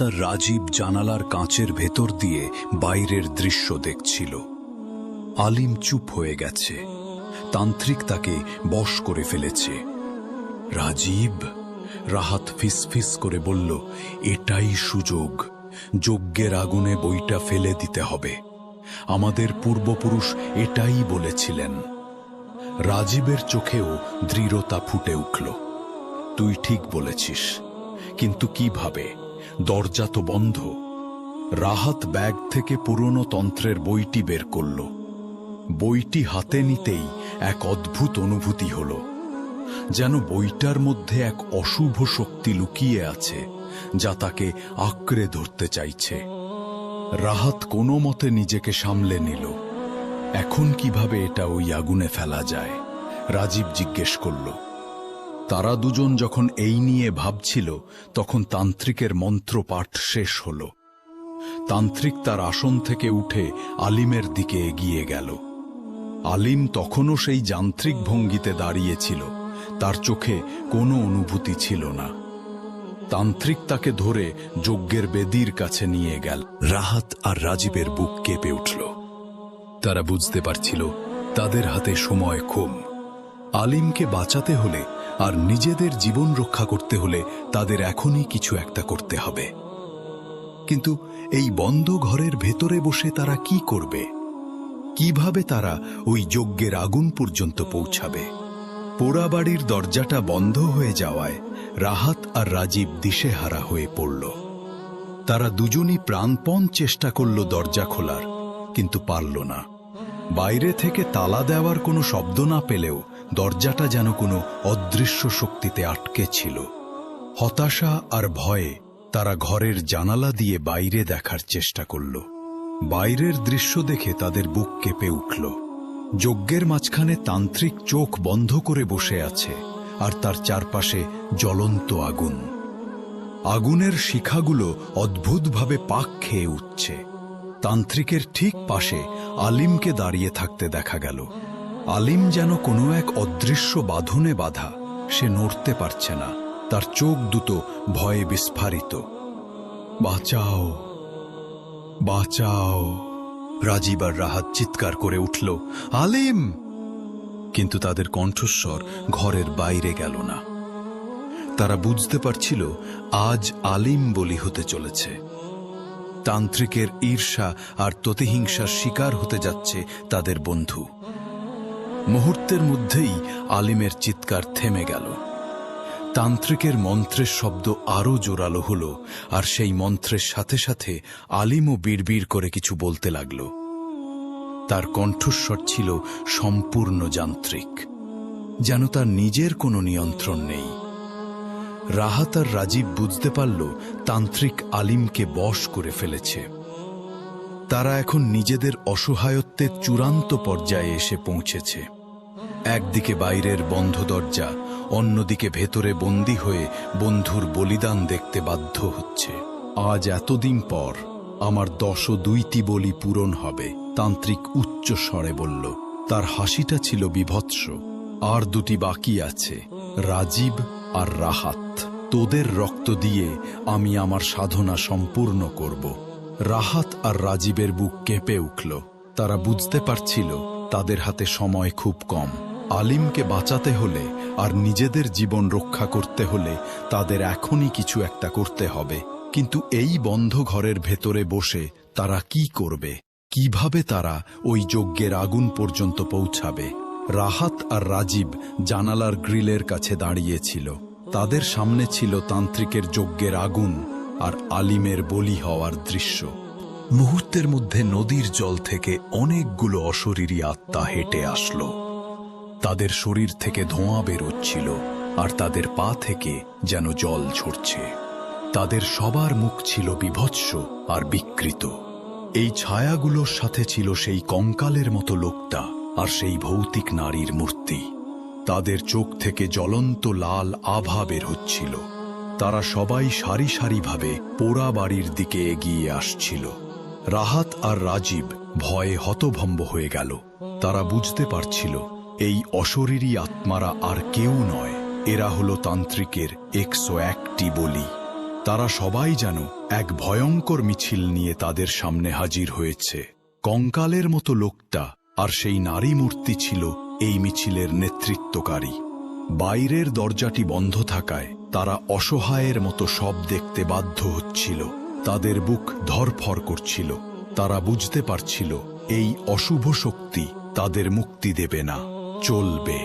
আর রাজীব জানালার কাঁচের ভেতর দিয়ে বাইরের দৃশ্য দেখছিল। আলিম চুপ হয়ে গেছে। তান্ত্রিক তাকে বশ করে ফেলেছে। রাজীব রাহাত ফিসফিস করে বলল, এটাই সুযোগ। যজ্ঞের আগুনে বইটা ফেলে দিতে হবে। আমাদের পূর্বপুরুষ এটাই বলেছিলেন। রাজীবের চোখেও দৃঢ়তা ফুটে উঠল। তুই ঠিক বলেছিস। কিন্তু কীভাবে? দরজা তো বন্ধ। রাহাত ব্যাগ থেকে পুরনো তন্ত্রের বইটি বের করল। বইটি হাতে নিতেই এক অদ্ভুত অনুভূতি হল, যেন বইটার মধ্যে এক অশুভ শক্তি লুকিয়ে আছে, যা তাকে আঁকড়ে ধরতে চাইছে। রাহাত কোনো মতে নিজেকে সামলে নিল। এখন কীভাবে এটা ওই আগুনে ফেলা যায়, রাজীব জিজ্ঞেস করল। তারা দুজন যখন এই নিয়ে ভাবছিল, তখন তান্ত্রিকের মন্ত্রপাঠ শেষ হল। তান্ত্রিক তার আসন থেকে উঠে আলিমের দিকে এগিয়ে গেল। আলিম তখনও সেই যান্ত্রিক ভঙ্গিতে দাঁড়িয়েছিল, তার চোখে কোনো অনুভূতি ছিল না। তান্ত্রিক তাকে ধরে যজ্ঞের বেদির কাছে নিয়ে গেল। রাহাত আর রাজীবের বুক কেঁপে উঠল। তারা বুঝতে পারছিল, তাদের হাতে সময় কম। আলিমকে বাঁচাতে হলে আর নিজেদের জীবন রক্ষা করতে হলে তাদের এখনই কিছু একটা করতে হবে। কিন্তু এই বন্ধ ঘরের ভেতরে বসে তারা কি করবে? কীভাবে তারা ওই যজ্ঞের আগুন পর্যন্ত পৌঁছাবে? পোড়া বাড়ির দরজাটা বন্ধ হয়ে যাওয়ায় রাহাত আর রাজীব দিশেহারা হয়ে পড়ল। তারা দুজনই প্রাণপণ চেষ্টা করল দরজা খোলার, কিন্তু পারল না। বাইরে থেকে তালা দেওয়ার কোনো শব্দ না পেলেও দরজাটা যেন কোনো অদৃশ্য শক্তিতে আটকে ছিল। হতাশা আর ভয়ে তারা ঘরের জানালা দিয়ে বাইরে দেখার চেষ্টা করল। বাইরের দৃশ্য দেখে তাদের বুক কেঁপে উঠল। যজ্ঞের মাঝখানে তান্ত্রিক চোখ বন্ধ করে বসে আছে আর তার চারপাশে জ্বলন্ত আগুন। আগুনের শিখাগুলো অদ্ভুতভাবে পাক খেয়ে উঠছে। তান্ত্রিকের ঠিক পাশে আলিমকে দাঁড়িয়ে থাকতে দেখা গেল। আলিম যেন কোনো এক অদৃশ্য বাঁধনে বাধা, সে নড়তে পারছে না। তার চোখ দুটো ভয়ে বিস্ফারিত। বাঁচাও বাঁচাও। রাজীব আর রাহাত চিৎকার করে উঠল, আলিম! কিন্তু তাদের কণ্ঠস্বর ঘরের বাইরে গেল না। তারা বুঝতে পারছিল, আজ আলিম বলি হতে চলেছে। তান্ত্রিকের ঈর্ষা আর ততিহিংসার শিকার হতে যাচ্ছে তাদের বন্ধু। মুহূর্তের মধ্যেই আলিমের চিৎকার থেমে গেল। তান্ত্রিকের মন্ত্রের শব্দ আরও জোরালো হল, আর সেই মন্ত্রের সাথে সাথে আলিমও বিড়বিড় করে কিছু বলতে লাগল। তার কণ্ঠস্বর ছিল সম্পূর্ণ যান্ত্রিক, যেন তার নিজের কোনো নিয়ন্ত্রণ নেই। রাহাত আর রাজীব বুঝতে পারল, তান্ত্রিক আলিমকে বশ করে ফেলেছে। তারা এখন নিজেদের অসহায়ত্বের চূড়ান্ত পর্যায়ে এসে পৌঁছেছে। একদিকে বাইরের বন্ধ দরজা, অন্যদিকে ভেতরে বন্দী হয়ে বন্ধুর বলিদান দেখতে বাধ্য হচ্ছে। আজ এতদিন পর আমার দশ দুইটি বলি পূরণ হবে, তান্ত্রিক উচ্চ স্বরে বলল। তার হাসিটা ছিল বিভৎস। আর দুটি বাকি আছে, রাজীব আর রাহাত। তোদের রক্ত দিয়ে আমি আমার সাধনা সম্পূর্ণ করব। রাহাত আর রাজীবের বুক কেঁপে উঠল। তারা বুঝতে পারছিল তাদের হাতে সময় খুব কম। আলিমকে বাঁচাতে হলে আর নিজেদের জীবন রক্ষা করতে হলে তাদের এখনই কিছু একটা করতে হবে। কিন্তু এই বন্ধ ঘরের ভেতরে বসে তারা কি করবে? কীভাবে তারা ওই যজ্ঞের আগুন পর্যন্ত পৌঁছাবে? রাহাত আর রাজীব জানালার গ্রিলের কাছে দাঁড়িয়েছিল। তাদের সামনে ছিল তান্ত্রিকের যজ্ঞের আগুন আর আলিমের বলি হওয়ার দৃশ্য। মুহূর্তের মধ্যে নদীর জল থেকে অনেকগুলো অশরীরী আত্মা হেঁটে আসলো। তাদের শরীর থেকে ধোঁয়া বেরোচ্ছিল আর তাদের পা থেকে যেন জল ঝরছে। তাদের সবার মুখ ছিল বিভৎস আর বিকৃত। এই ছায়াগুলোর সাথে ছিল সেই কঙ্কালের মতো লোকটা আর সেই ভৌতিক নারীর মূর্তি। তাদের চোখ থেকে জ্বলন্ত লাল আভা বের হচ্ছিল। তারা সবাই সারি সারিভাবে পোড়া বাড়ির দিকে এগিয়ে আসছিল। রাহাত আর রাজীব ভয়ে হতভম্ব হয়ে গেল। তারা বুঝতে পারছিল, এই অশরীরী আত্মারা আর কেউ নয়। এরা হলো তান্ত্রিকের একশো একটি বলি। তারা সবাই যেন এক ভয়ঙ্কর মিছিল নিয়ে তাদের সামনে হাজির হয়েছে। কঙ্কালের মতো লোকটা আর সেই নারী মূর্তি ছিল এই মিছিলের নেতৃত্বকারী। বাইরের দরজাটি বন্ধ থাকায় তারা অসহায়ের মতো সব দেখতে বাধ্য হচ্ছিল। তাদের বুক ধরফর করছিল। তারা বুঝতে পারছিল, এই অশুভ শক্তি তাদের মুক্তি দেবে না, চলবে।